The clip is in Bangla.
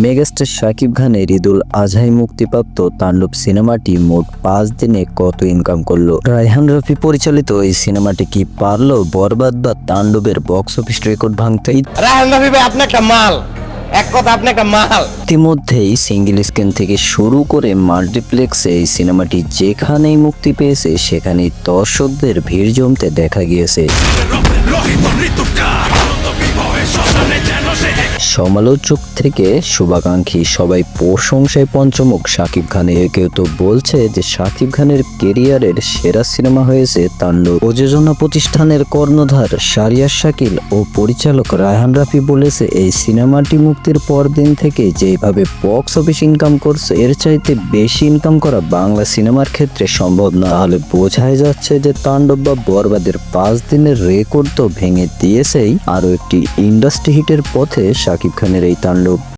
মেগাস্টার শাকিব খানের ঈদুল আজহায় মুক্তিপ্রাপ্ত তাণ্ডব সিনেমাটি মোট পাঁচ দিনে কত ইনকাম করল? রায়হান রফি পরিচালিত এই সিনেমাটি কি পারল বরবাদ বা তাণ্ডবের বক্স অফিস রেকর্ড ভাঙতে? রায়হান রফি ভাই আপনি একটা মাল। এক কথা আপনি একটা মাল। ইতিমধ্যেই সিঙ্গেল স্ক্রিন থেকে শুরু করে মাল্টিপ্লেক্সে এই সিনেমাটি যেখানেই মুক্তি পেয়েছে সেখানেই দর্শকদের ভিড় জমতে দেখা গিয়েছে। সমালোচক থেকে শুভাকাঙ্ক্ষী সবাই প্রশংসায় পঞ্চমুখ। শাকিব খানের কেউ তো বলছে যে শাকিব খানের কেরিয়ারের সেরা সিনেমা হয়েছে তাণ্ডব। প্রযোজনা প্রতিষ্ঠানের কর্ণধার শারিয়ার শাকিল ও পরিচালক রায়হান রাফি বলেছে, এই সিনেমাটি মুক্তির পরদিন থেকে যেভাবে বক্স অফিস ইনকাম করছে, এর চাইতে বেশি ইনকাম করা বাংলা সিনেমার ক্ষেত্রে সম্ভব না। হলে বোঝাই যাচ্ছে যে তাণ্ডব বা বরবাদের পাঁচ দিনের রেকর্ড তো ভেঙে দিয়েছেই। আরও একটি ইন্ডাস্ট্রি হিটের পথে শাকিব খানের এই তাণ্ডব।